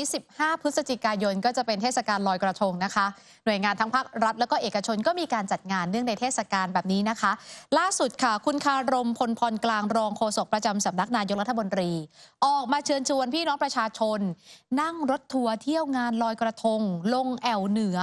15 พฤศจิกายนก็จะเป็นเทศกาลลอยกระทงนะคะ หน่วยงานทั้งภาครัฐแล้วก็เอกชนก็มีการจัดงานเนื่องในเทศกาลแบบนี้นะคะ ล่าสุดค่ะ คุณคารมพลพรกลางรองโฆษกประจำสำนักนายกรัฐมนตรี ออกมาเชิญชวนพี่น้องประชาชน นั่งรถทัวร์เที่ยวงานลอยกระทง ลงแอวเหนือ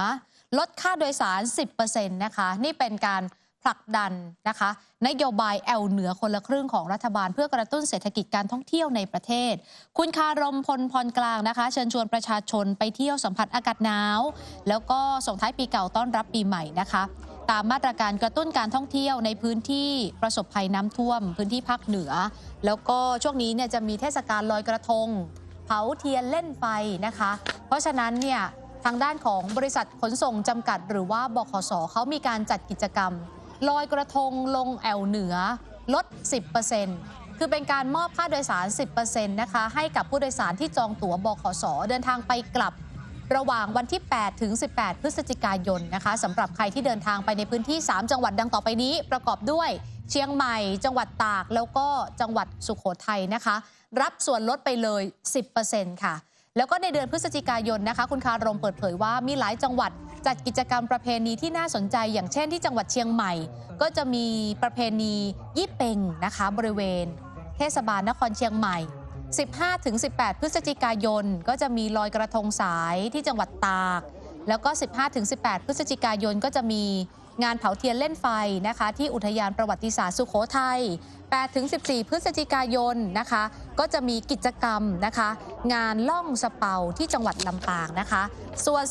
ลดค่าโดยสาร 10%นะคะ นี่เป็นการ ผลักดันนะคะนโยบายแอลเหนือคนละครึ่งของรัฐบาล เพื่อกระตุ้นเศรษฐกิจการท่องเที่ยวในประเทศ คุณคารมพลพรกลางนะคะ เชิญชวนประชาชนไปเที่ยวสัมผัสอากาศหนาว แล้วก็ส่งท้ายปีเก่าต้อนรับปีใหม่นะคะตามมาตรการกระตุ้นการท่องเที่ยวในพื้นที่ประสบภัยน้ำท่วม พื้นที่ภาคเหนือ แล้วก็ช่วงนี้เนี่ยจะมีเทศกาลลอยกระทง เผาเทียนเล่นไฟนะคะ เพราะฉะนั้นเนี่ยทางด้านของบริษัทขนส่งจำกัด หรือว่าบขสเขามีการจัดกิจกรรม ลอยกระทงลงแอวเหนือลด 10%คือเป็นการมอบค่าโดยสาร 10%นะคะให้กับผู้โดยสารที่จองตั๋วบขสเดินทางไปกลับระหว่างวันที่ 8 ถึง 18 พฤศจิกายนนะคะสำหรับใครที่เดินทางไปในพื้นที่ 3 จังหวัดดังต่อไปนี้ ประกอบด้วยเชียงใหม่ จังหวัดตาก แล้วก็จังหวัดสุโขทัยนะคะ รับส่วนลดไปเลย 10%ค่ะ แล้วก็ในเดือนพฤศจิกายนนะคะ คุณคารมเปิดเผยว่ามีหลายจังหวัดจัดกิจกรรมประเพณีที่น่าสนใจ อย่างเช่นที่จังหวัดเชียงใหม่ ก็จะมีประเพณียี่เปงนะคะ บริเวณ เทศบาลนครเชียงใหม่ 15-18 พฤศจิกายน ก็จะมีลอยกระทงสายที่จังหวัดตาก แล้วก็ 15-18 พฤศจิกายนก็จะมี งานเผาเทียนเล่นไฟนะคะ ที่อุทยานประวัติศาสตร์สุโขทัย8-14 พฤศจิกายนนะคะ ก็จะมีกิจกรรมนะคะ งานล่องสเปาที่จังหวัดลำปางนะคะ ส่วน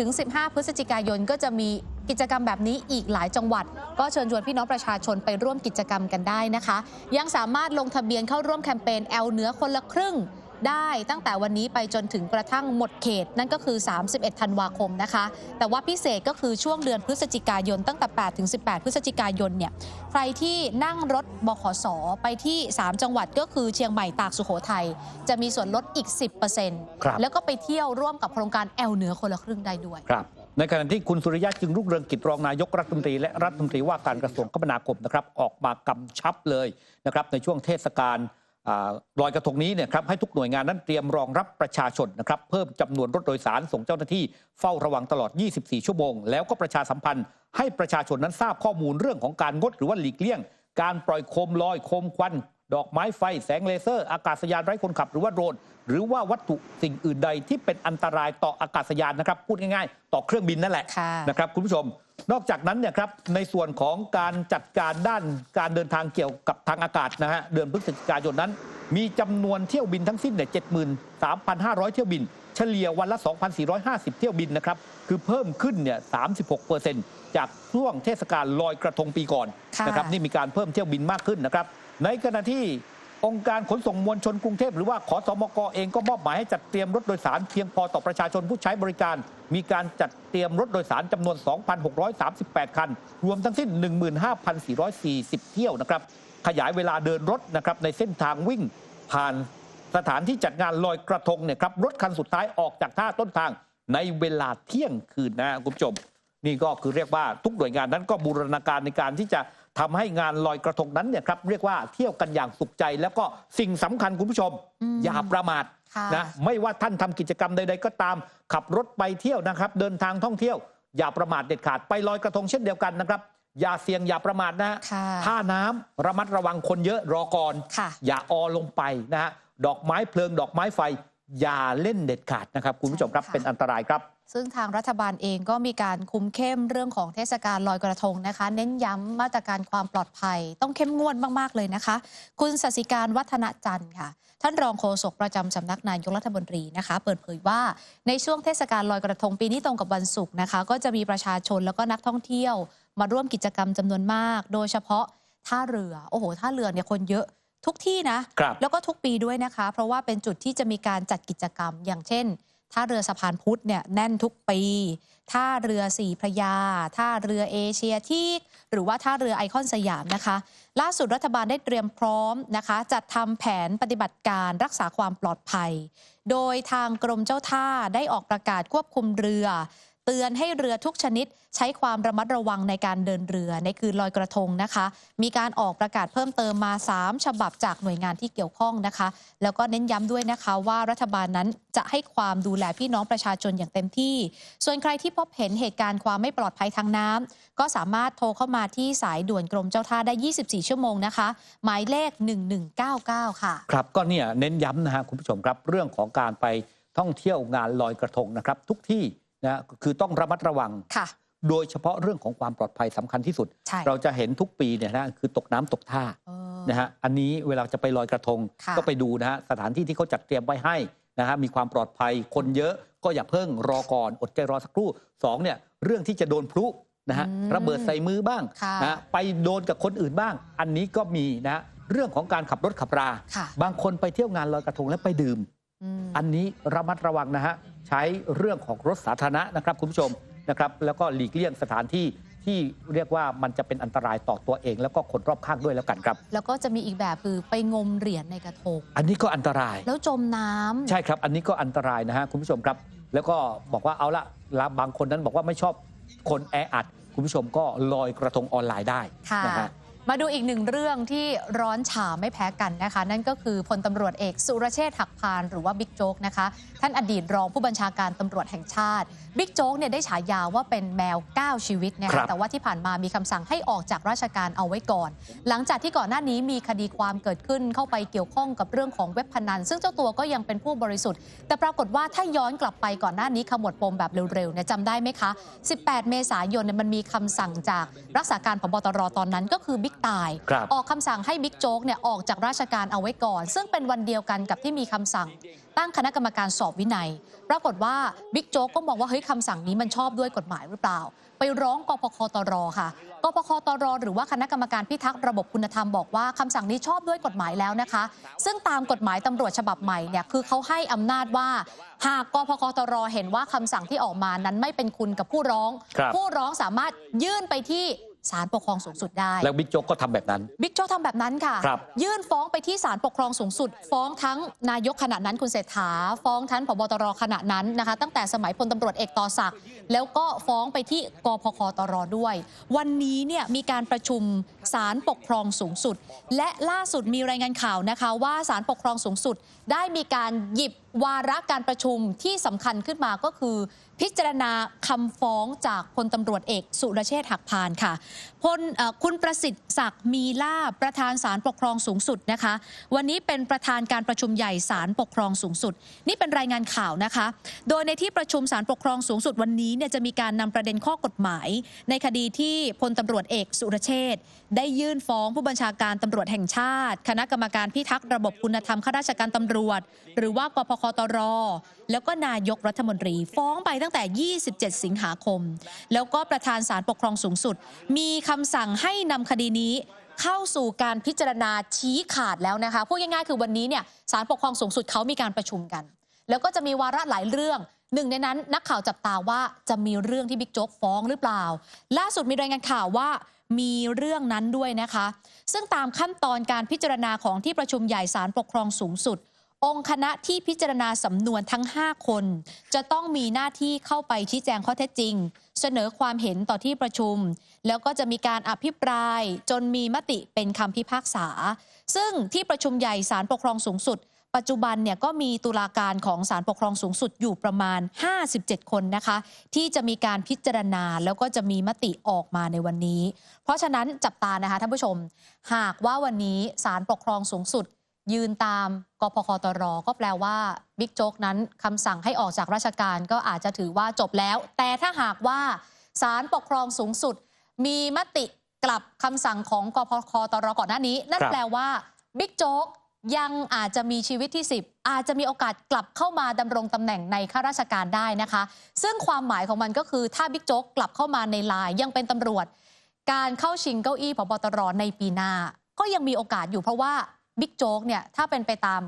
14-15 พฤศจิกายนก็จะมีกิจกรรมแบบนี้อีกหลายจังหวัด ก็เชิญชวนพี่น้องประชาชนไปร่วมกิจกรรมกันได้นะคะ ยังสามารถลงทะเบียนเข้าร่วมแคมเปญแอลเหนือคนละครึ่ง ได้ตั้งแต่วันนี้ไปจนถึงกระทั่งหมดเขต นั่นก็คือ 31 ธันวาคมนะคะ แต่ว่าพิเศษก็คือช่วงเดือนพฤศจิกายน ตั้งแต่ 8 ถึง 18 พฤศจิกายนเนี่ยใครที่นั่งรถบขสไปที่ 3 จังหวัดก็คือเชียงใหม่ตากสุโขทัยจะมีส่วนลดอีก 10%ครับแล้วก็ไปเที่ยวร่วมกับโครงการแอลเหนือคนละครึ่งได้ด้วยครับในขณะที่คุณสุริยะจึงรุ่งเรืองกิจรองนายกรัฐมนตรีและรัฐมนตรีว่าการกระทรวงคมนาคมนะครับออกมากำชับเลยนะครับในช่วงเทศกาลอ่า ลอยกระทงนี้เนี่ยครับให้ทุกหน่วยงานนั้นเตรียมรองรับประชาชนนะครับเพิ่มจำนวนรถโดยสารส่งเจ้าหน้าที่เฝ้าระวังตลอด 24 ชั่วโมง แล้วก็ประชาสัมพันธ์ ให้ประชาชนนั้นทราบข้อมูลเรื่องของการงดหรือว่าหลีกเลี่ยง การปล่อยโคมลอยโคมควัน ดอกไม้ไฟ แสงเลเซอร์ อากาศยานไร้คนขับหรือว่าโดรนหรือว่าวัตถุสิ่งอื่นใดที่เป็นอันตรายต่ออากาศยานนะครับพูดง่ายๆ ต่อเครื่องบินนั่นแหละค่ะนะครับคุณผู้ชม นอกจากนั้นเนี่ยครับในส่วนของการจัดการด้านการเดินทางเกี่ยวกับทางอากาศนะฮะเดือนพฤศจิกายนนั้น มีจำนวนเที่ยวบินทั้งสิ้นเนี่ย73,500 เที่ยวบิน เฉลี่ยวันละ 2,450 เที่ยวบินนะครับคือเพิ่มขึ้นเนี่ย36%จากช่วงเทศกาลลอยกระทงปีก่อนค่ะนะครับนี่มีการเพิ่มเที่ยวบินมากขึ้นนะครับในขณะที่ องค์การขนส่งมวลชนกรุงเทพหรือว่าขอสมกเองก็มอบหมายให้จัดเตรียมรถโดยสารเพียงพอต่อประชาชนผู้ใช้บริการ มีการจัดเตรียมรถโดยสารจำนวน 2,638 คัน รวมทั้งสิ้น 15,440 เที่ยวนะครับ ขยายเวลาเดินรถนะครับในเส้นทางวิ่งผ่านสถานที่จัดงานลอยกระทงเนี่ยครับรถคันสุดท้ายออกจากท่าต้นทางในเวลาเที่ยงคืนนะคุณผู้ชม นี่ก็คือเรียกว่าทุกหน่วยงานนั้นก็บูรณาการในการที่จะ ทำให้งานลอยกระทงนั้นเนี่ยครับเรียกว่าเที่ยวกันอย่างสุขใจ แล้วก็สิ่งสำคัญคุณผู้ชมอืมอย่าประมาทค่ะนะไม่ว่าท่านทำกิจกรรมใดๆก็ตาม ขับรถไปเที่ยวนะครับ เดินทางท่องเที่ยว อย่าประมาทเด็ดขาดไปลอยกระทงเช่นเดียวกันนะครับอย่าเสี่ยงอย่าประมาทนะฮะค่ะท่าน้ำระมัดระวังคนเยอะรอก่อนค่ะอย่าออลงไปนะฮะดอกไม้เพลิง ดอกไม้ไฟ อย่าเล่นเด็ดขาดนะครับ คุณผู้ชมครับใช่ค่ะเป็นอันตรายครับ ซึ่งทางรัฐบาลเองก็มีการคุมเข้มเรื่องของเทศกาลลอยกระทงนะคะ เน้นย้ำมาตรการความปลอดภัย ต้องเข้มงวดมากๆเลยนะคะ คุณสศิการวัฒนจันทร์ค่ะ ท่านรองโฆษกประจำสำนักนายกรัฐมนตรีนะคะ เปิดเผยว่าในช่วงเทศกาลลอยกระทงปีนี้ตรงกับวันศุกร์นะคะ ก็จะมีประชาชนแล้วก็นักท่องเที่ยว มาร่วมกิจกรรมจำนวนมาก โดยเฉพาะท่าเรือโอ้โหท่าเรือเนี่ยคนเยอะทุกที่นะครับแล้วก็ทุกปีด้วยนะคะ เพราะว่าเป็นจุดที่จะมีการจัดกิจกรรมอย่างเช่น ท่าเรือสะพานพุทธเนี่ยแน่นทุกปี ท่าเรือสี่พระยา ท่าเรือเอเชียที่หรือว่าท่าเรือไอคอนสยามนะคะ ล่าสุดรัฐบาลได้เตรียมพร้อมนะคะ จัดทำแผนปฏิบัติการรักษาความปลอดภัย โดยทางกรมเจ้าท่าได้ออกประกาศควบคุมเรือ เตือนให้เรือทุกชนิด ใช้ความระมัดระวังในการเดินเรือในคืนลอยกระทงนะคะ มีการออกประกาศเพิ่มเติมมา 3 ฉบับจากหน่วยงานที่เกี่ยวข้องนะคะ แล้วก็เน้นย้ำด้วยนะคะว่ารัฐบาลนั้นจะให้ความดูแลพี่น้องประชาชนอย่างเต็มที่ ส่วนใครที่พบเห็นเหตุการณ์ความไม่ปลอดภัยทางน้ำก็สามารถโทรเข้ามาที่สายด่วนกรมเจ้าท่าได้ 24 ชั่วโมงนะคะ หมายเลข 1199 ค่ะ ครับก็เนี่ยเน้นย้ำนะฮะคุณผู้ชมครับเรื่องของการไปท่องเที่ยวงานลอยกระทงนะครับ ทุกที่ นะคือต้องระมัดระวังค่ะโดยเฉพาะเรื่องของความปลอดภัยสำคัญที่สุดใช่เราจะเห็นทุกปีเนี่ยนะคือตกน้ำตกท่าเออนะฮะอันนี้เวลาจะไปลอยกระทงค่ะก็ไปดูนะฮะสถานที่ที่เขาจัดเตรียมไว้ให้นะฮะมีความปลอดภัยคนเยอะก็อย่าเพิ่งรอก่อน อดใจรอสักครู่สองเนี่ยเรื่องที่จะโดนพลุนะฮะอืมระเบิดใส่มือบ้างค่ะนะฮะไปโดนกับคนอื่นบ้าง อันนี้ก็มีนะฮะเรื่องของการขับรถขับราค่ะบางคนไปเที่ยวงานลอยกระทงแล้วไปดื่ม อืมอันนี้ระมัดระวังนะฮะใช้เรื่องของรถสาธารณะนะครับคุณผู้ชมนะครับแล้วก็หลีกเลี่ยงสถานที่ที่เรียกว่ามันจะเป็นอันตรายต่อตัวเอง แล้วก็คนรอบข้างด้วยแล้วกันครับ แล้วก็จะมีอีกแบบคือไปงมเหรียญในกระทงอันนี้ก็อันตราย แล้วจมน้ำใช่ครับ อันนี้ก็อันตรายนะฮะคุณผู้ชมครับ แล้วก็บอกว่าเอาละละบางคนนั้นบอกว่าไม่ชอบคนแออัด คุณผู้ชมก็ลอยกระทงออนไลน์ได้ค่ะนะฮะ มาดูอีกหนึ่งเรื่องที่ร้อนฉาไม่แพ้กันนะคะ นั่นก็คือพลตำรวจเอกสุรเชษฐ์หักพานหรือว่าบิ๊กโจ๊กนะคะ ท่านอดีตรองผู้บัญชาการตำรวจแห่งชาติบิ๊กโจ๊กเนี่ยได้ฉายาว่าเป็นแมว 9 ชีวิตนะครัคะบแต่ว่าที่ผ่านมามีคำสั่งให้ออกจากราชการเอาไว้ก่อน หลังจากที่ก่อนหน้านี้มีคดีความเกิดขึ้นเข้าไปเกี่ยวข้องกับเรื่องของเว็บพนัน ซึ่งเจ้าตัวก็ยังเป็นผู้บริสุทธิ์ แต่ปรากฏว่าถ้าย้อนกลับไปก่อนหน้านี้ขมวดปมแบบเร็วๆเนี่ยจำได้ไหมคะ 18 เมษายนเนี่ยมันมีคำสั่งจากรักษาการพบตรตอนนั้นก็คือบิ๊กตายครับออกคำสั่งให้บิ๊กโจ๊กเนี่ยออกจากราชการเอาไว้ก่อน ซึ่งเป็นวันเดียวกันกับที่มีคำสั่ง ตั้งคณะกรรมการสอบวินัย ปรากฏว่าบิ๊กโจ๊กก็มองว่าเฮ้ยคำสั่งนี้มันชอบด้วยกฎหมายหรือเปล่า ไปร้องกพคตรค่ะกพคตรหรือว่าคณะกรรมการพิทักษ์ระบบคุณธรรมบอกว่าคำสั่งนี้ชอบด้วยกฎหมายแล้วนะคะ ซึ่งตามกฎหมายตำรวจฉบับใหม่เนี่ยคือเขาให้อำนาจว่า หากกพคตรเห็นว่าคำสั่งที่ออกมานั้นไม่เป็นคุณกับผู้ร้องครับผู้ร้องสามารถยื่นไปที่ ศาลปกครองสูงสุดได้ แล้วบิ๊กโจ๊กก็ทำแบบนั้น บิ๊กโจ๊กทำแบบนั้นค่ะ ครับยื่นฟ้องไปที่ศาลปกครองสูงสุด ฟ้องทั้งนายกขณะนั้นคุณเศรษฐา ฟ้องทั้งผบตรขณะนั้นนะคะ ตั้งแต่สมัยพลตำรวจเอกต่อศักดิ์แล้วก็ฟ้องไปที่กพคตรด้วย วันนี้เนี่ยมีการประชุมศาลปกครองสูงสุด และล่าสุดมีรายงานข่าวนะคะ ว่าศาลปกครองสูงสุด ได้มีการหยิบ วาระการประชุมที่สำคัญขึ้นมาก็คือ พิจารณาคำฟ้องจากพลตำรวจเอกสุรเชษฐ์หักพานค่ะพลคุณประสิทธิ์ศักดิ์มีลาประธานศาลปกครองสูงสุดนะคะ วันนี้เป็นประธานการประชุมใหญ่ศาลปกครองสูงสุด นี่เป็นรายงานข่าวนะคะ โดยในที่ประชุมศาลปกครองสูงสุดวันนี้เนี่ยจะมีการนำประเด็นข้อกฎหมาย ในคดีที่พลตำรวจเอกสุรเชษได้ยื่นฟ้องผู้บัญชาการตำรวจแห่งชาติ คณะกรรมการพิทักษ์ระบบคุณธรรมข้าราชการตำรวจ หรือว่ากพคตร แล้วก็นายกรัฐมนตรี ฟ้องไปตั้งแต่ 27 สิงหาคม แล้วก็ประธานศาลปกครองสูงสุดมีคำสั่งให้นำคดีนี้เข้าสู่การพิจารณาชี้ขาดแล้วนะคะพูดง่ายๆคือวันนี้เนี่ยศาลปกครองสูงสุดเขามีการประชุมกัน แล้วก็จะมีวาระหลายเรื่อง หนึ่งในนั้น นักข่าวจับตาว่าจะมีเรื่องที่บิ๊กโจ๊กฟ้องหรือเปล่า ล่าสุดมีรายงานข่าวว่ามีเรื่องนั้นด้วยนะคะ ซึ่งตามขั้นตอนการพิจารณาของที่ประชุมใหญ่ศาลปกครองสูงสุด องค์คณะที่พิจารณาสำนวนทั้ง 5 คน จะต้องมีหน้าที่เข้าไปชี้แจงข้อเท็จจริง เสนอความเห็นต่อที่ประชุม แล้วก็จะมีการอภิปราย จนมีมติเป็นคำพิพากษา ซึ่งที่ประชุมใหญ่ศาลปกครองสูงสุด ปัจจุบันเนี่ยก็มีตุลาการของศาลปกครองสูงสุดอยู่ประมาณ 57 คนนะคะ ที่จะมีการพิจารณาแล้วก็จะมีมติออกมาในวันนี้ เพราะฉะนั้นจับตานะคะท่านผู้ชม หากว่าวันนี้ศาลปกครองสูงสุด ยืนตามกพคตรก็แปลว่าบิ๊กโจ๊กนั้นคำสั่งให้ออกจากราชการก็อาจจะถือว่าจบแล้ว แต่ถ้าหากว่าศาลปกครองสูงสุด มีมติกลับคำสั่งของกพคตรก่อนหน้านี้ นั่นครับแปลว่าบิ๊กโจ๊กยังอาจจะมีชีวิตที่ 10 อาจจะมีโอกาสกลับเข้ามาดำรงตำแหน่งในข้าราชการได้นะคะ ซึ่งความหมายของมันก็คือถ้าบิ๊กโจ๊กกลับเข้ามาในลายยังเป็นตำรวจ การเข้าชิงเก้าอี้พบตรในปีหน้า ก็ยังมีโอกาสอยู่เพราะว่า บิ๊กโจ๊กเนี่ยถ้าเป็นไปตาม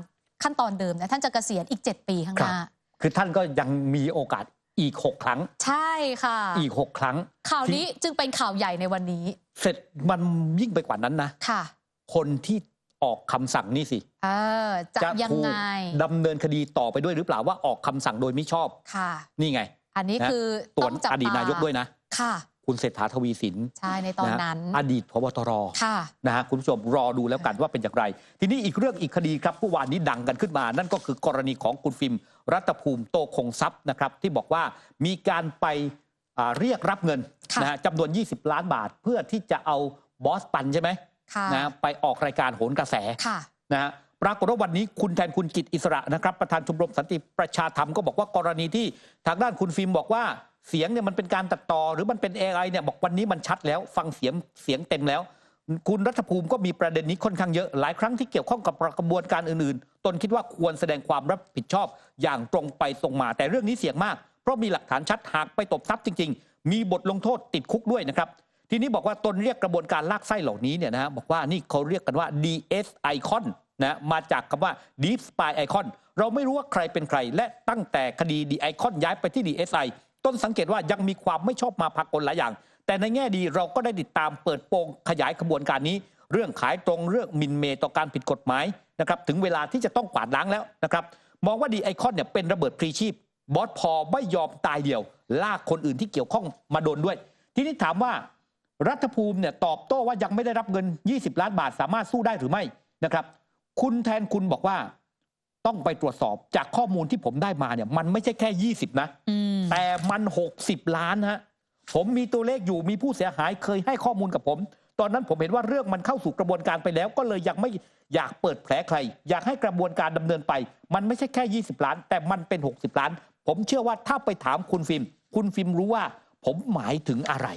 ขั้นตอนเดิมเนี่ยท่านจะเกษียณอีก 7 ปีข้างหน้า คือท่านก็ยังมีโอกาสอีก 6 ครั้ง ใช่ค่ะ อีก 6 ครั้ง ข่าวนี้จึงเป็นข่าวใหญ่ในวันนี้ เสร็จมันยิ่งไปกว่านั้นนะค่ะ คนที่ออกคำสั่งนี่สิเออจะยังถูกไงดำเนินคดีต่อไปด้วยหรือเปล่าว่าออกคำสั่งโดยมิชอบค่ะ นี่ไง อันนี้คือตัต้วองจับอดีตตานายกด้วยนะค่ะ คุณเศรษฐาทวีสินใช่ในตอนนั้นะฮะอดีตพบตรค่ะนะฮะคุณผู้ชมรอดูแล้วกันว่าเป็นอย่างไร ทีนี้อีกเรื่องอีกคดีครับเมื่อวานนี้ดังกันขึ้นมา นั่นก็คือกรณีของคุณฟิล์มรัตภูมิโตคงทรัพย์นะครับ ที่บอกว่ามีการไปอ่าเรียกรับเงินค่ะนะฮะจำนวน 20 ล้านบาท เพื่อที่จะเอาบอสปันใช่ไหมค่ะนะไปออกรายการโหนกระแสค่ะนะฮะปรากฏว่าวันนี้คุณแทนคุณกิจอิสระนะครับ ประธานชมรมสันติประชาธรรมก็บอกว่ากรณีที่ทางด้านคุณฟิล์มบอกว่า เสียงเนี่ยมันเป็นการตัดต่อหรือมันเป็น AI เนี่ยบอกวันนี้มันชัดแล้ว ฟังเสียงเสียงเต็มแล้ว คุณรัฐภูมิก็มีประเด็นนี้ค่อนข้างเยอะหลายครั้งที่เกี่ยวข้องกับกระบวนการอื่นๆ ตนคิดว่าควรแสดงความรับผิดชอบอย่างตรงไปตรงมา แต่เรื่องนี้เสี่ยงมาก เพราะมีหลักฐานชัดหากไปตบทรัพย์จริง ๆ มีบทลงโทษติดคุกด้วยนะครับทีนี้บอกว่าตนเรียกกระบวนการลากไส้เหล่านี้เนี่ยนะบอกว่านี่เขาเรียกกันว่า DS Icon นะมาจากคำว่า Deep Spy Icon เราไม่รู้ว่าใครเป็นใคร และตั้งแต่คดี D Icon ย้ายไปที่ DSI ต้นสังเกตว่ายังมีความไม่ชอบมาพากลหลายอย่าง แต่ในแง่ดีเราก็ได้ติดตามเปิดโปงขยายขบวนการนี้ เรื่องขายตรงเรื่องมินเมต่อการผิดกฎหมายนะครับถึงเวลาที่จะต้องกวาดล้างแล้วนะครับมองว่าดีไอคอนเนี่ยเป็นระเบิดพลีชีพบอสพอไม่ยอมตายเดียว ลากคนอื่นที่เกี่ยวข้องมาโดนด้วย ทีนี้ถามว่ารัฐภูมิเนี่ยตอบโต้ว่ายังไม่ได้รับเงิน 20 ล้านบาทสามารถสู้ได้หรือไม่นะครับ คุณแทนคุณบอกว่า ต้องไปตรวจสอบจากข้อมูลที่ผมได้มาเนี่ย มันไม่ใช่แค่ 20 นะอืมแต่มัน 60 ล้านฮะผมมีตัวเลขอยู่มีผู้เสียหายเคยให้ข้อมูลกับผม ตอนนั้นผมเห็นว่าเรื่องมันเข้าสู่กระบวนการไปแล้ว ก็เลยยังไม่อยากเปิดแผลใคร อยากให้กระบวนการดำเนินไป มันไม่ใช่แค่ 20 ล้าน แต่มันเป็น 60 ล้าน ผมเชื่อว่าถ้าไปถามคุณฟิล์มคุณฟิล์มรู้ว่า ผมหมายถึงอะไร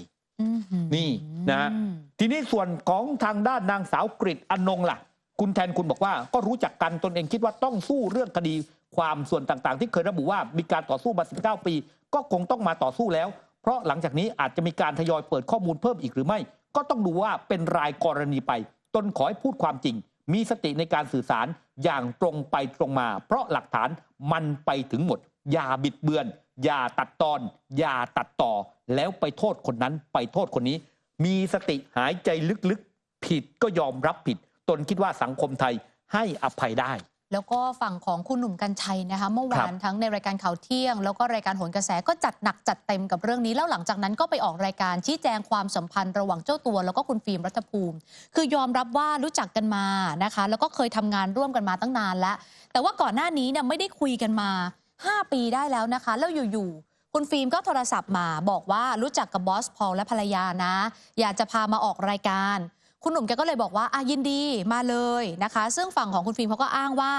อืมนี่นะทีนี้ส่วนของทางด้านนางสาวกริตอนงล่ะ คุณแทนคุณบอกว่าก็รู้จักกันตนเองคิดว่าต้องสู้เรื่องคดีความส่วนต่างๆ ที่เคยระบุว่ามีการต่อสู้มา 19 ปี ก็คงต้องมาต่อสู้แล้ว เพราะหลังจากนี้อาจจะมีการทยอยเปิดข้อมูลเพิ่มอีกหรือไม่ ก็ต้องดูว่าเป็นรายกรณีไป ตนขอให้พูดความจริง มีสติในการสื่อสารอย่างตรงไปตรงมา เพราะหลักฐานมันไปถึงหมด อย่าบิดเบือน อย่าตัดตอน อย่าตัดต่อ แล้วไปโทษคนนั้นไปโทษคนนี้ มีสติหายใจลึกๆ ผิดก็ยอมรับผิด ตนคิดว่าสังคมไทยให้อภัยได้ แล้วก็ฝั่งของคุณหนุ่มกัญชัยนะคะเมื่อวานทั้งในรายการข่าวเที่ยง แล้วก็รายการโหนกระแสก็จัดหนักจัดเต็มกับเรื่องนี้ แล้วหลังจากนั้นก็ไปออกรายการชี้แจงความสัมพันธ์ระหว่างเจ้าตัว แล้วก็คุณฟิล์มรัฐภูมิ คือยอมรับว่ารู้จักกันมานะคะ แล้วก็เคยทำงานร่วมกันมาตั้งนานแล้ว แต่ว่าก่อนหน้านี้เนี่ยไม่ได้คุยกันมา 5 ปีได้แล้วนะคะ แล้วอยู่ๆคุณฟิล์มก็โทรศัพท์มาบอกว่ารู้จักกับบอสพอลและภรรยานะ อยากจะพามาออกรายการ คุณหนุ่มแกก็เลยบอกว่าอะยินดีมาเลยนะคะ ซึ่งฝั่งของคุณฟิล์มเขาก็อ้างว่า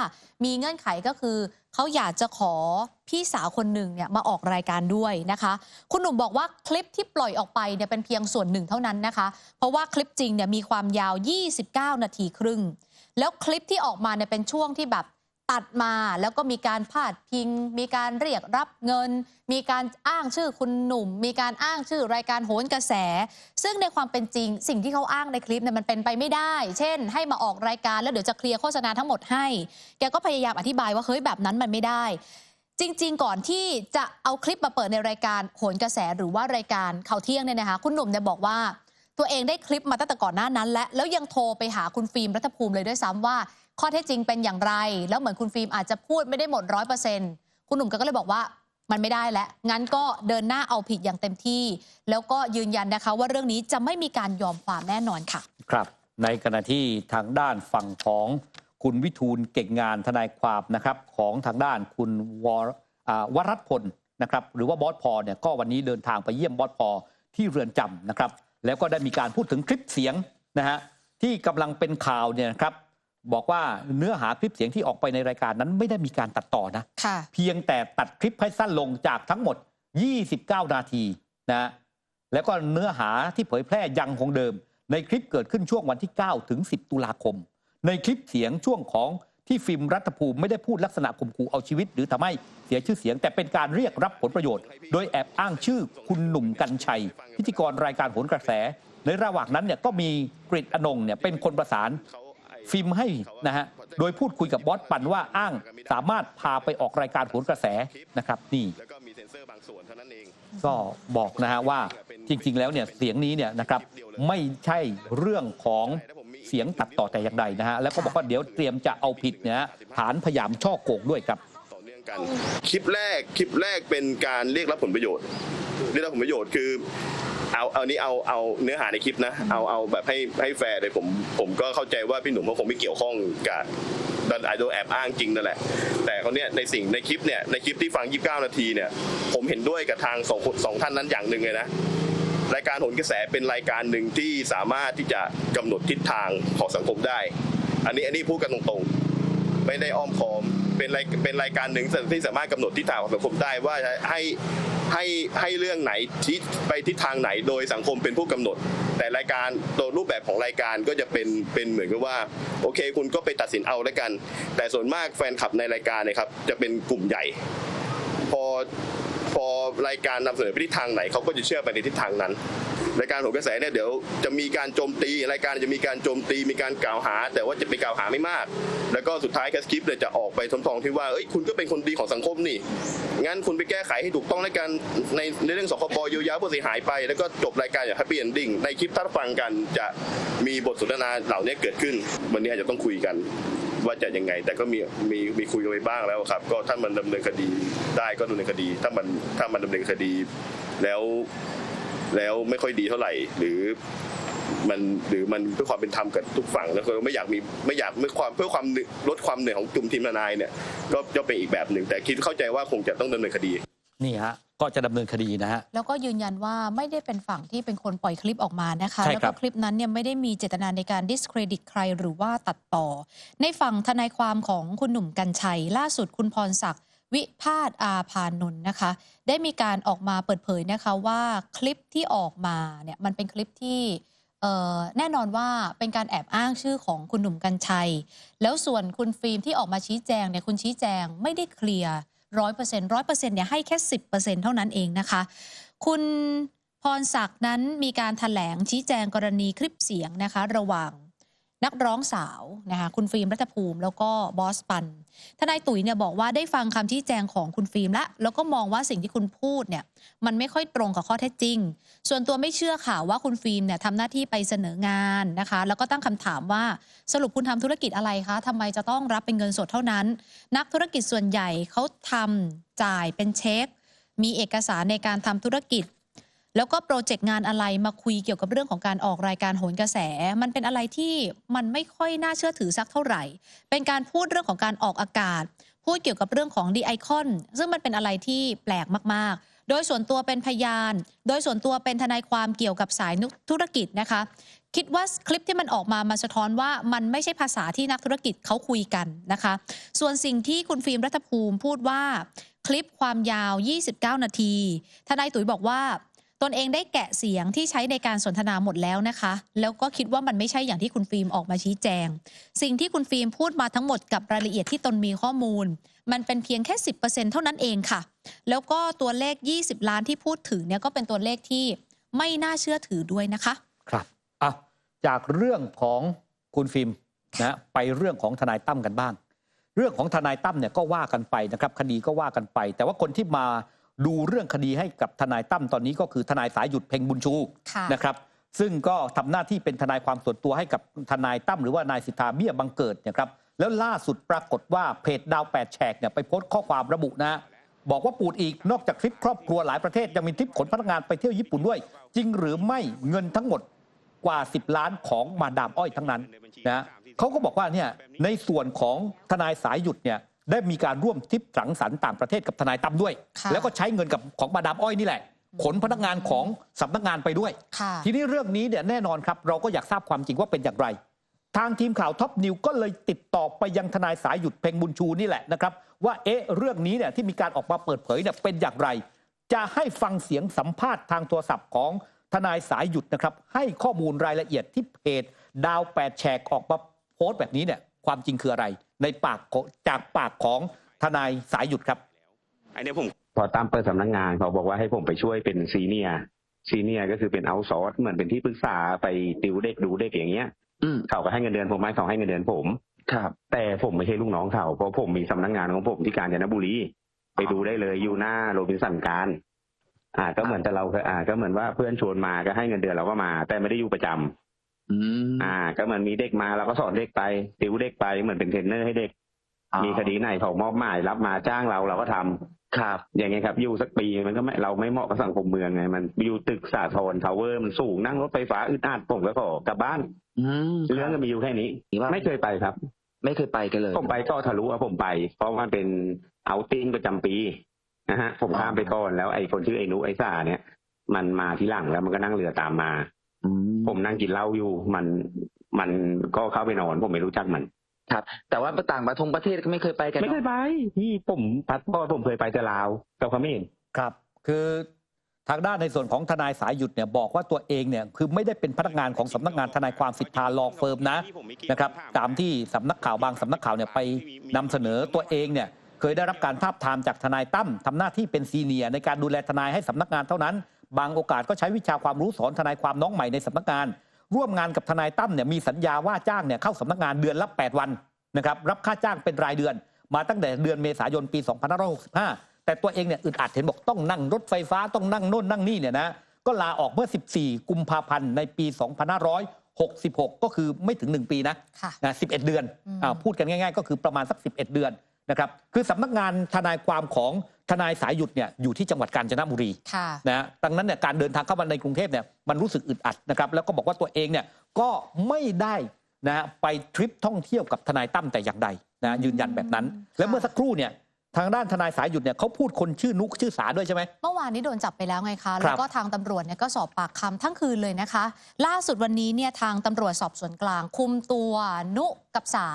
มีเงื่อนไขก็คือเขาอยากจะขอพี่สาวคนหนึ่งเนี่ยมาออกรายการด้วยนะคะ คุณหนุ่มบอกว่าคลิปที่ปล่อยออกไปเนี่ยเป็นเพียงส่วนหนึ่งเท่านั้นนะคะ เพราะว่าคลิปจริงเนี่ยมีความยาว 29 นาทีครึ่ง แล้วคลิปที่ออกมาเนี่ยเป็นช่วงที่แบบ ตัดมาแล้วก็มีการพาดพิง มีการเรียกรับเงิน มีการอ้างชื่อคุณหนุ่ม มีการอ้างชื่อรายการโหนกระแส ซึ่งในความเป็นจริง สิ่งที่เขาอ้างในคลิปเนี่ยมันเป็นไปไม่ได้ เช่น ให้มาออกรายการแล้วเดี๋ยวจะเคลียร์โฆษณาทั้งหมดให้ แกก็พยายามอธิบายว่าเฮ้ยแบบนั้นมันไม่ได้ จริง ๆ ก่อนที่จะเอาคลิปมาเปิดในรายการโหนกระแสหรือว่ารายการข่าวเที่ยงเนี่ยนะคะคุณหนุ่มเนี่ยบอกว่าตัวเองได้คลิปมาตั้งแต่ก่อนหน้านั้น และแล้วยังโทรไปหาคุณฟิล์มรัฐภูมิเลยด้วยซ้ำว่า ข้อเท็จจริงเป็นอย่างไร แล้วเหมือนคุณฟิล์มอาจจะพูดไม่ได้หมดร้อยเปอร์เซ็นต์คุณหนุ่มก็เลยบอกว่ามันไม่ได้แล้ว งั้นก็เดินหน้าเอาผิดอย่างเต็มที่ แล้วก็ยืนยันนะคะว่าเรื่องนี้จะไม่มีการยอมความแน่นอนค่ะ ครับ ในขณะที่ทางด้านฝั่งของคุณวิทูลเก่งงานทนายความนะครับของทางด้านคุณวรวรัตพลนะครับหรือว่าบอสพอเนี่ยก็วันนี้เดินทางไปเยี่ยมบอสพอที่เรือนจำนะครับแล้วก็ได้มีการพูดถึงคลิปเสียงนะฮะที่กำลังเป็นข่าวเนี่ยนะครับ บอกว่าเนื้อหาคลิปเสียงที่ออกไปในรายการนั้นไม่ได้มีการตัดต่อนะค่ะเพียงแต่ตัดคลิปให้สั้นลงจากทั้งหมด 29 นาทีนะแล้วก็เนื้อหาที่เผยแพร่ยังคงเดิม ในคลิปเกิดขึ้นช่วงวันที่ 9 ถึง 10 ตุลาคม ในคลิปเสียงช่วงของที่ฟิล์มรัฐภูมิไม่ได้พูดลักษณะข่มขู่เอาชีวิต หรือทำให้เสียชื่อเสียง แต่เป็นการเรียกรับผลประโยชน์ โดยแอบอ้างชื่อคุณหนุ่มกัญชัย พิธีกรรายการโหนกระแส ในระหว่างนั้นเนี่ยก็มีกริตอนงเนี่ยเป็นคนประสาน ฟิล์มให้นะฮะโดยพูดคุยกับบอสปันว่าอ้างสามารถพาไปออกรายการโหนกระแสนะครับนี่ก็บอกนะฮะว่าจริง ๆ แล้วเนี่ยเสียงนี้เนี่ยนะครับไม่ใช่เรื่องของเสียงตัดต่อแต่อย่างใดนะฮะแล้วก็บอกว่าเดี๋ยวเตรียมจะเอาผิดเนี่ยฮะฐานพยายามช่อโกงด้วยครับคลิปแรกคลิปแรกเป็นการเรียกรับผลประโยชน์เรียกรับผลประโยชน์คือ เอาเอานี้เอาเอาเนื้อหาในคลิปนะ เอาเอาแบบให้ให้แฟร์เลยผมผมก็เข้าใจว่าพี่หนุ่มเขาคงไม่เกี่ยวข้องกับดันไอโดแอบอ้างจริงนั่นแหละ แต่เขาเนี่ยในสิ่งในคลิปเนี่ยในคลิปที่ฟัง 29 นาทีเนี่ย ผมเห็นด้วยกับทางสองคนสองท่านนั้นอย่างหนึ่งเลยนะรายการหนกระแสเป็นรายการหนึ่งที่สามารถที่จะกำหนดทิศทางของสังคมได้ อันนี้อันนี้พูดกันตรงๆ ไม่ได้อ้อมค้อมเป็นรายเป็นรายการหนึ่งที่สามารถกำหนดทิศทางของสังคมได้ว่าให้ให้ให้เรื่องไหนทิศไปทิศทางไหนโดยสังคมเป็นผู้กำหนด แต่รายการตัวรูปแบบของรายการก็จะเป็นเป็นเหมือนกับว่าโอเค คุณก็ไปตัดสินเอาแล้วกัน แต่ส่วนมากแฟนคลับในรายการเนะครับจะเป็นกลุ่มใหญ่ พอพอรายการนำเสนอไปทิศทางไหนเขาก็จะเชื่อไปในทิศทางนั้น รายการโหนกระแสเนี่ยเดี๋ยวจะมีการโจมตีรายการจะมีการโจมตีมีการกล่าวหา แต่ว่าจะไปกล่าวหาไม่มาก แล้วก็สุดท้ายแคสคลิปเนี่ยจะออกไปทำทองที่ว่าเอ้ยคุณก็เป็นคนดีของสังคมนี่งั้นคุณไปแก้ไขให้ถูกต้องแล้วกันในในเรื่องสคบเยียวยาผู้เสียหายไป แล้วก็จบรายการอย่างแฮปปี้เอนดิ้งในคลิปถ้านฟังกันจะมีบทสนทนาเหล่านี้เกิดขึ้น วันนี้อาจจะต้องคุยกันว่าจะยังไง แต่ก็มีมีมีคุยกันไปบ้างแล้วครับ ก็ถ้ามันดำเนินคดีได้ก็ดำเนินคดี ถ้ามันถ้ามันดำเนินคดีแล้ว แล้วไม่ค่อยดีเท่าไหร่ หรือมันหรือมันเพื่อความเป็นธรรมกับทุกฝั่งแล้วก็ไม่อยากมีไม่อยากไม่ความเพื่อความเหนื่อยลดความเหนื่อยของกลุ่มทีมทนายเนี่ยก็จะเป็นอีกแบบหนึ่งแต่คิดเข้าใจว่าคงจะต้องดำเนินคดีนี่ฮะก็จะดำเนินคดีนะฮะแล้วก็ยืนยันว่าไม่ได้เป็นฝั่งที่เป็นคนปล่อยคลิปออกมานะคะใช่แล้วครัก็บคลิปนั้นเนี่ยไม่ได้มีเจตนาในการ discredit ใครหรือว่าตัดต่อ ในฝั่งทนายความของคุณหนุ่มกัญชัย ล่าสุดคุณพรศักดิ์ วิพาทอาพานนท์นะคะ ได้มีการออกมาเปิดเผยนะคะว่าคลิปที่ออกมาเนี่ยมันเป็นคลิปที่แน่นอนว่าเป็นการแอบอ้างชื่อของคุณหนุ่มกัญชัย แล้วส่วนคุณฟิล์มที่ออกมาชี้แจงเนี่ยคุณชี้แจงไม่ได้เคลียร์ร้อยเปอร์เซ็นต์ร้อยเปอร์เซ็นต์เนี่ยให้แค่สิบเปอร์เซ็นต์เท่านั้นเองนะคะ คุณพรศักดิ์นั้นมีการถแถลงชี้แจงกรณีคลิปเสียงนะคะ ระหว่างนักร้องสาวนะคะคุณฟิล์มรัฐภูมิ แล้วก็บอสปัน ทนายตุ๋ยเนี่ยบอกว่าได้ฟังคำชี้แจงของคุณฟิล์มแล้วแล้วก็มองว่าสิ่งที่คุณพูดเนี่ยมันไม่ค่อยตรงกับข้อเท็จจริง ส่วนตัวไม่เชื่อค่ะว่าคุณฟิล์มเนี่ยทำหน้าที่ไปเสนองานนะคะ แล้วก็ตั้งคำถามว่าสรุปคุณทำธุรกิจอะไรคะทำไมจะต้องรับเป็นเงินสดเท่านั้น นักธุรกิจส่วนใหญ่เขาทำจ่ายเป็นเช็คมีเอกสารในการทำธุรกิจ แล้วก็โปรเจกต์งานอะไรมาคุยเกี่ยวกับเรื่องของการออกรายการโหนกระแส มันเป็นอะไรที่มันไม่ค่อยน่าเชื่อถือสักเท่าไหร่ เป็นการพูดเรื่องของการออกอากาศ พูดเกี่ยวกับเรื่องของดีไอคอนซึ่งมันเป็นอะไรที่แปลกมาก ๆ โดยส่วนตัวเป็นพยาน โดยส่วนตัวเป็นทนายความเกี่ยวกับสายธุรกิจนะคะ คิดว่าคลิปที่มันออกมามันสะท้อนว่ามันไม่ใช่ภาษาที่นักธุรกิจเขาคุยกันนะคะ ส่วนสิ่งที่คุณฟิล์มรัฐภูมิพูดว่าคลิปความยาว 29 นาที ทนายตุ๋ยบอกว่า นเองได้แกะเสียงที่ใช้ในการสนทนาหมดแล้วนะคะ แล้วก็คิดว่ามันไม่ใช่อย่างที่คุณฟิล์มออกมาชี้แจง สิ่งที่คุณฟิล์มพูดมาทั้งหมดกับรายละเอียดที่ตนมีข้อมูล มันเป็นเพียงแค่ 10%เท่านั้นเองค่ะ แล้วก็ตัวเลข 20 ล้านที่พูดถึงเนี่ยก็เป็นตัวเลขที่ไม่น่าเชื่อถือด้วยนะคะ ครับอะจากเรื่องของคุณฟิล์มนะไปเรื่องของทนายตั้มกันบ้าง เรื่องของทนายตั้มเนี่ยก็ว่ากันไปนะครับ คดีก็ว่ากันไป แต่ว่าคนที่มา ดูเรื่องคดีให้กับทนายตั้มตอนนี้ก็คือทนายสายหยุดเพ่งบุญชูค่ะนะครับซึ่งก็ทำหน้าที่เป็นทนายความส่วนตัวให้กับทนายตั้มหรือว่านายสิทธาเบี้ยบังเกิดเนะครับแล้วล่าสุดปรากฏว่าเพจดาวแปดแฉกเนี่ยไปโพสต์ข้อความระบุนะ บอกว่าปูดอีกนอกจากทริปครอบครัวหลายประเทศยังมีทริปขนพนักงานไปเที่ยวญี่ปุ่นด้วย จริงหรือไม่เงินทั้งหมดกว่า 10 ล้านของมาดามอ้อยทั้งนั้นนะเขาก็บอกว่าเนี่ยในส่วนของทนายสายหยุดเนี่ย ได้มีการร่วมทริปสังสรรค์ต่างประเทศกับทนายตั้มด้วยค่ะแล้วก็ใช้เงินกับของมาดามอ้อยนี่แหละ ขนพนักงานของสำนักงานไปด้วยค่ะทีนี้เรื่องนี้เนี่ยแน่นอนครับ เราก็อยากทราบความจริงว่าเป็นอย่างไร ทางทีมข่าวท็อปนิวก็เลยติดต่อไปยังทนายสายหยุดเพ่งบุญชูนี่แหละนะครับ ว่าเอ๊ะเรื่องนี้เนี่ยที่มีการออกมาเปิดเผยเนี่ยเป็นอย่างไร จะให้ฟังเสียงสัมภาษณ์ทางโทรศัพท์ของทนายสายหยุดนะครับให้ข้อมูลรายละเอียดที่เพจดาวแปดแฉกออกมาโพสต์แบบนี้เนี่ย ความจริงคืออะไร ในปากของจากปากของทนายสายหยุดครับอันนี้ผมพอตามเปิดสำนักงานเขาบอกว่าให้ผมไปช่วยเป็นซีเนียร์ซีเนียร์ก็คือเป็นเอาซอร์สเหมือนเป็นที่ปรึกษาไปติวเด็กดูเด็กอย่างเงี้ยอืมเขาก็ให้เงินเดือนผมไหมเขาให้เงินเดือนผมครับ แต่ผมไม่ใช่ลูกน้องเขาเพราะผมมีสำนักงานของผมที่กาญจนบุรี ไปดูได้เลยอยู่หน้าโรบินสันการ อ่า ก็เหมือนแต่เราเคยอ่า ก็เหมือนว่าเพื่อนชวนมาก็ให้เงินเดือนเราก็มา แต่ไม่ได้อยู่ประจำ อืมอ่า ก็เหมือนมีเด็กมาเราก็สอนเด็กไปติวเด็กไปเหมือนเป็นเทรนเนอร์ให้เด็กอ๋อมีคดีไหนเขามอบหมายรับมาจ้างเราเราก็ทำครับ อย่างเงี้ยครับอยู่สักปีมันก็ไม่เราไม่เหมาะกับสังคมเมืองไงมันอยู่ตึกสาทรทาวเวอร์มันสูงนั่งรถไฟฟ้าอึดอัดผมก็ขอกลับบ้านอืมเรื่องก็มีอยู่แค่นี้หรือว่าไม่เคยไปครับ ไม่เคยไปกันเลย ผมไปก็ทะลุอะผมไป เพราะมันเป็นเอาติ้งประจำปีนะฮะผมข้ามไปก่อนแล้วไอ้คนชื่อไอ้นุไอ้สาเนี่ย มันมาที่หลังแล้วมันก็นั่งเรือตามมาอืม ผมนั่งกินเหล้าอยู่ มันมันก็เข้าไปนอน ผมไม่รู้จักมัน ครับ แต่ว่าต่างประทงประเทศก็ไม่เคยไปกันไม่เคยเนอะไปที่ผมพัดพ่อผมเคยไปแต่ลาวกับเขมรครับ คือทางด้านในส่วนของทนายสายหยุดเนี่ยบอกว่าตัวเองเนี่ยคือไม่ได้เป็นพนักงานของสำนักงานทนายความสิทธาลอเฟิร์มนะนะครับตามที่สำนักข่าวบางสำนักข่าวเนี่ยไปนำเสนอตัวเองเนี่ยเคยได้รับการทาบทามจากทนายตั้มทำหน้าที่เป็นซีเนียร์ในการดูแลทนายให้สำนักงานเท่านั้น บางโอกาสก็ใช้วิชาความรู้สอนทนายความน้องใหม่ในสำนักงาน ร่วมงานกับทนายตั้มเนี่ยมีสัญญาว่าจ้างเนี่ยเข้าสำนักงานเดือนละ 8 วันนะครับรับค่าจ้างเป็นรายเดือน มาตั้งแต่เดือนเมษายนปี 2565 แต่ตัวเองเนี่ยอึดอัดเห็นบอกต้องนั่งรถไฟฟ้าต้องนั่งโน่นนั่งนี่เนี่ยนะก็ลาออกเมื่อ 14 กุมภาพันธ์ในปี 2566 ก็คือไม่ถึง 1 ปีนะค่ะนะ11 เดือนอืมอ่าพูดกันง่าย ๆ ก็คือประมาณสัก 11 เดือนนะครับ คือสำนักงานทนายความของ ทนายสายหยุดเนี่ยอยู่ที่จังหวัดกาญจนบุรีค่ะนะดังนั้นเนี่ยการเดินทางเข้ามาในกรุงเทพเนี่ยมันรู้สึกอึดอัดนะครับแล้วก็บอกว่าตัวเองเนี่ยก็ไม่ได้นะไปทริปท่องเที่ยวกับทนายตั้มแต่อย่างใดนะยืนยันแบบนั้นค่ะและเมื่อสักครู่เนี่ยทางด้านทนายสายหยุดเนี่ยเขาพูดคนชื่อนุกชื่อสาด้วยใช่ไหมเมื่อวานนี้โดนจับไปแล้วไงคะคแล้รัวบก็ทางตำรวจเนี่ยก็สอบปากคำทั้งคืนเลยนะคะ ล่าสุดวันนี้เนี่ยทางตำรวจสอบสวนกลาง คุมตัวนุกับสา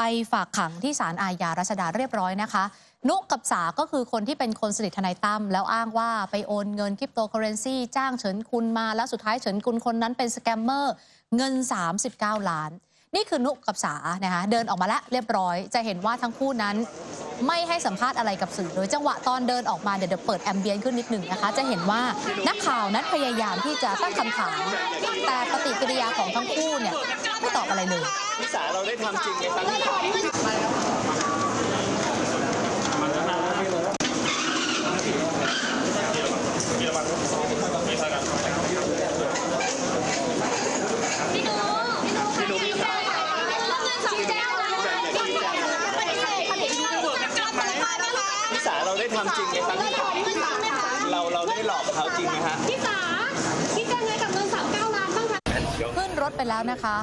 ไปฝากขังที่ศาลอาญารัชดาเรียบร้อยนะคะ นุกกับสาก็คือคนที่เป็นคนสนิททนายตั้มแล้วอ้างว่าไปโอนเงินคริปโตเคอเรนซีจ้างเฉินคุณมาแล้วสุดท้ายเฉินคุณคนนั้นเป็นสแกมเมอร์เงิน 39 ล้าน นี่คือนุกับสานะคะเดินออกมาแล้วเรียบร้อย จะเห็นว่าทั้งคู่นั้นไม่ให้สัมภาษณ์อะไรกับสื่อเลยจังหวะตอนเดินออกมาเดี๋ยวเดี๋ยวเปิดแอมเบียนขึ้นนิดหนึ่งนะคะ จะเห็นว่านักข่าวนั้นพยายามที่จะตั้งคำถาม แต่ปฏิกิริยาของทั้งคู่เนี่ยไม่ตอบอะไรเลยพี่สาเราได้ทำจริงไหมครับพี่สาเราได้ทำจริงไหมครับเราเราได้หลอกเขาจริงไหมฮะ พี่สาพี่แจ้งไงกับเงินสามเก้าล้านบ้างคะ ขึ้นร ถไปแล้วนะคะ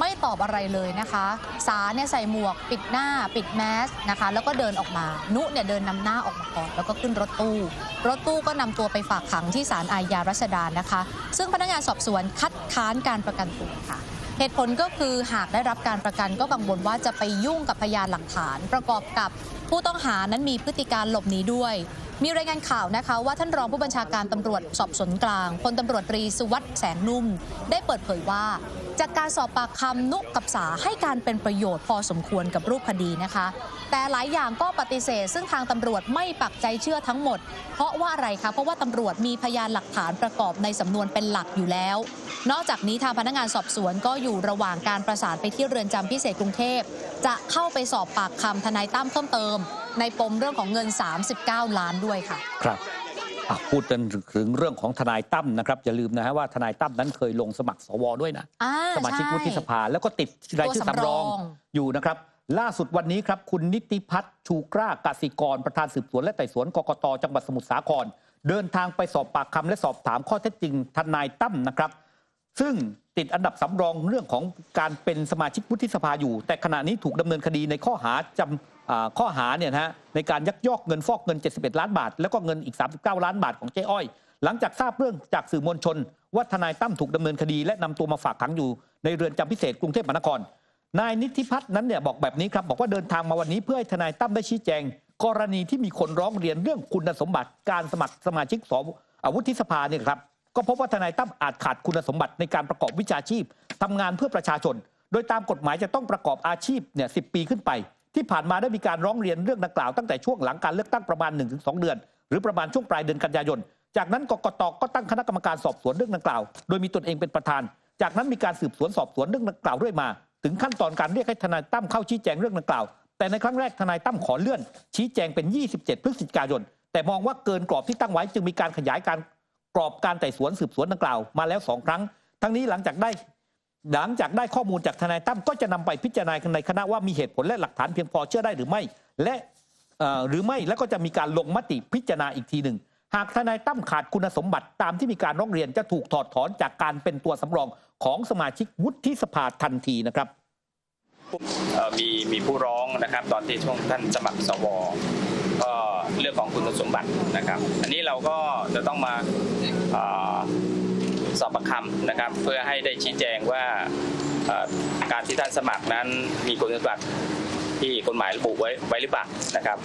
ไม่ตอบอะไรเลยนะคะ สาเนี่ยใส่หมวก ปิดหน้า ปิดแมสนะคะ แล้วก็เดินออกมา นุเนี่ยเดินนำหน้าออกมาก่อนแล้วก็ขึ้นรถตู้ รถตู้ก็นำตัวไปฝากขังที่ศาลอาญารัชดานะคะ ซึ่งพนักงานสอบสวนคัดค้านการประกันตัวค่ะเหตุผลก็คือหากได้รับการประกันก็กังวลว่าจะไปยุ่งกับพยานหลักฐานประกอบกับผู้ต้องหานั้นมีพฤติการหลบหนีด้วย มีรายงานข่าวนะคะว่าท่านรองผู้บัญชาการตำรวจสอบสวนกลางพลตำรวจตรีสุวัสด์แสงนุ่ม ได้เปิดเผยว่า จากการสอบปากคำนุกกับสาให้การเป็นประโยชน์พอสมควรกับรูปคดีนะคะ แต่หลายอย่างก็ปฏิเสธ ซึ่งทางตำรวจไม่ปักใจเชื่อทั้งหมด เพราะว่าอะไรคะเพราะว่าตำรวจมีพยานหลักฐานประกอบในสำนวนเป็นหลักอยู่แล้ว นอกจากนี้ทางพนักงานสอบสวนก็อยู่ระหว่างการประสานไปที่เรือนจำพิเศษกรุงเทพ จะเข้าไปสอบปากคำทนายตั้มเพิ่มเติม ในปมเรื่องของเงิน 39 ล้านด้วยค่ะ ครับอะพูดกันถึงเรื่องของทนายตั้มนะครับอย่าลืมนะฮะว่าทนายตั้มนั้นเคยลงสมัครสวด้วยนะอ่าสมาชิกใช่วุฒิสภาแล้วก็ติดรายชื่อตัวสำสำรรอองงอยู่นะครับ ล่าสุดวันนี้ครับคุณนิติพัฒน์ชูกล้ากสิกร ประธานสืบสวนและไต่สวนกกตจังหวัดสมุทรสาคร เดินทางไปสอบปากคำและสอบถามข้อเท็จจริงทนายตั้มนะครับ ซึ่งติดอันดับสำรองเรื่องของการเป็นสมาชิกวุฒิสภาอยู่ แต่ขณะนี้ถูกดำเนินคดีในข้อหาจำข้อหาเนี่ยนะฮะในการยักยอกเงินฟอกเงิน 71 ล้านบาท แล้วก็เงินอีก 39 ล้านบาทของเจ้อ้อย หลังจากทราบเรื่องจากสื่อมวลชน ว่าทนายตั้มถูกดำเนินคดี และนำตัวมาฝากขังอยู่ในเรือนจำพิเศษกรุงเทพมหานคร นายนิติพัฒน์นั้นเนี่ยบอกแบบนี้ครับบอกว่าเดินทางมาวันนี้เพื่อให้ทนายตั้มได้ชี้แจง กรณีที่มีคนร้องเรียนเรื่องคุณสมบัติการสมัครสมาชิกสอาวุธิสภาเนี่ยครับก็พบว่าทนายตั้มอาจขาดคุณสมบัติในการประกอบวิชาชีพทำงานเพื่อประชาชน โดยตามกฎหมายจะต้องประกอบอาชีพเนี่ยสิปีขึ้นไป ที่ผ่านมาได้มีการร้องเรียนเรื่องดังกล่าวตั้งแต่ช่วงหลังการเลือกตั้งประมาณ 1-2 เดือน หรือประมาณช่วงปลายเดือนกันยายน จากนั้นกกตก็ตั้งคณะกรรมการสอบสวนเรื่องดังกล่าว โดยมีตนเองเป็นประธาน จากนั้นมีการสืบสวนสอบสวนเรื่องดังกล่าวเรื่อยมา ถึงขั้นตอนการเรียกให้ทนายตั้มเข้าชี้แจงเรื่องดังกล่าว แต่ในครั้งแรกทนายตั้มขอเลื่อน ชี้แจงเป็น 27 พฤศจิกายน แต่มองว่าเกินกรอบที่ตั้งไว้จึงมีการขยายการกรอบการไต่สวนสืบสวนดังกล่าวมาแล้วสองครั้ง ทั้งนี้หลังจากได้ หลังจากได้ข้อมูลจากทนายตั้มก็จะนำไปพิจารณาในคณะว่ามีเหตุผลและหลักฐานเพียงพอเชื่อได้หรือไม่ และหรือไม่แล้วก็จะมีการลงมติพิจารณาอีกทีหนึ่ง หากทนายตั้มขาดคุณสมบัติตามที่มีการร้องเรียนจะถูกถอดถอนจากการเป็นตัวสำรองของสมาชิกวุฒิสภาทันทีนะครับมีมีผู้ร้องนะครับตอนที่ช่วงท่านสมัครสวก็เรื่องของคุณสมบัตินะครับ อันนี้เราก็จะต้องมาอสอบปากคำนะครับ เพื่อให้ได้ชี้แจงว่าการที่ท่านสมัครนั้นมีคุณสมบัติที่กฎหมายระบุไว้ไว้หรือเปล่านะครับ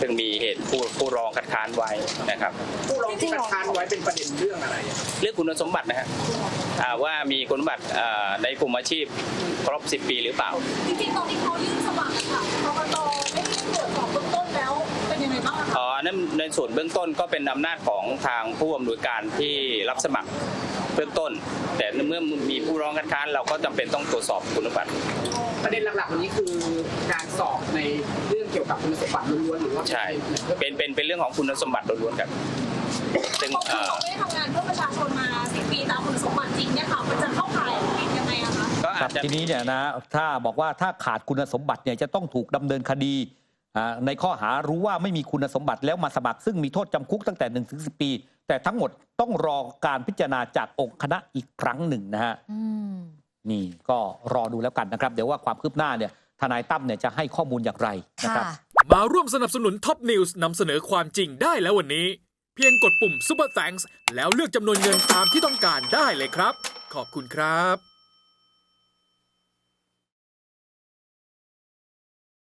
ซึ่งมีเหตุผู้ผู้ร้องคัดค้านไว้นะครับ ผู้ร้องที่คัดค้านไว้เป็นประเด็นเรื่องอะไรอะเรื่องคุณสมบัตินะฮะอ่าว่ามีคุณสมบัติอ่าในกลุ่มอาชีพครบ 10 ปีหรือเปล่า จริงๆตอนที่เขายื่นสมัครอะค่ะกกตได้ตรวจสอบเบื้องต้นแล้วเป็นยังไงบ้างอะคะอ๋อนั่นในส่วนเบื้องต้นก็เป็นอำนาจของทางผู้อำนวยการที่รับสมัครเบื้องต้น แต่เมื่อมีผู้ร้องคัดค้านเราก็จำเป็นต้องตรวจสอบคุณสมบัติ ประเด็นหลักๆวันนี้คือการสอบในเรื่อง เกี่ยวกับคุณสมบัติล้วนๆหรือว่าใช่เป็นเป็นเป็นเรื่องของคุณสมบัติล้วนๆกันซึ่งเขาคือเอ่อเขาไม่ได้ทำงานเพื่อประชาชนมาสิปีตามคุณสมบัติจริงเนี่ยค่ะมันจะเข้าข่ายผิดยังไงอะคะ ก็คอารัจบจะทีนี้เนี่ยนะถ้าบอกว่าถ้าขาดคุณสมบัติเนี่ยจะต้องถูกดำเนินคดีอ่าในข้อหารู้ว่าไม่มีคุณสมบัติแล้วมาสมัครซึ่งมีโทษจำคุกตั้งแต่1นถึงสิปี แต่ทั้งหมดต้องรอการพิจารณาจากองค์คณะอีกครั้งหนึ่งนะฮะ อืม นี่ก็รอดูแล้วกันนะครับ เดี๋ยวว่าความคืบหน้าเนี่ย ทนายตั้มเนี่ยจะให้ข้อมูลอย่างไรนะครับ มาร่วมสนับสนุนท็อปนิวส์นำเสนอความจริงได้แล้ววันนี้ เพียงกดปุ่ม Super Thanks แล้วเลือกจำนวนเงินตามที่ต้องการได้เลยครับ ขอบคุณครับ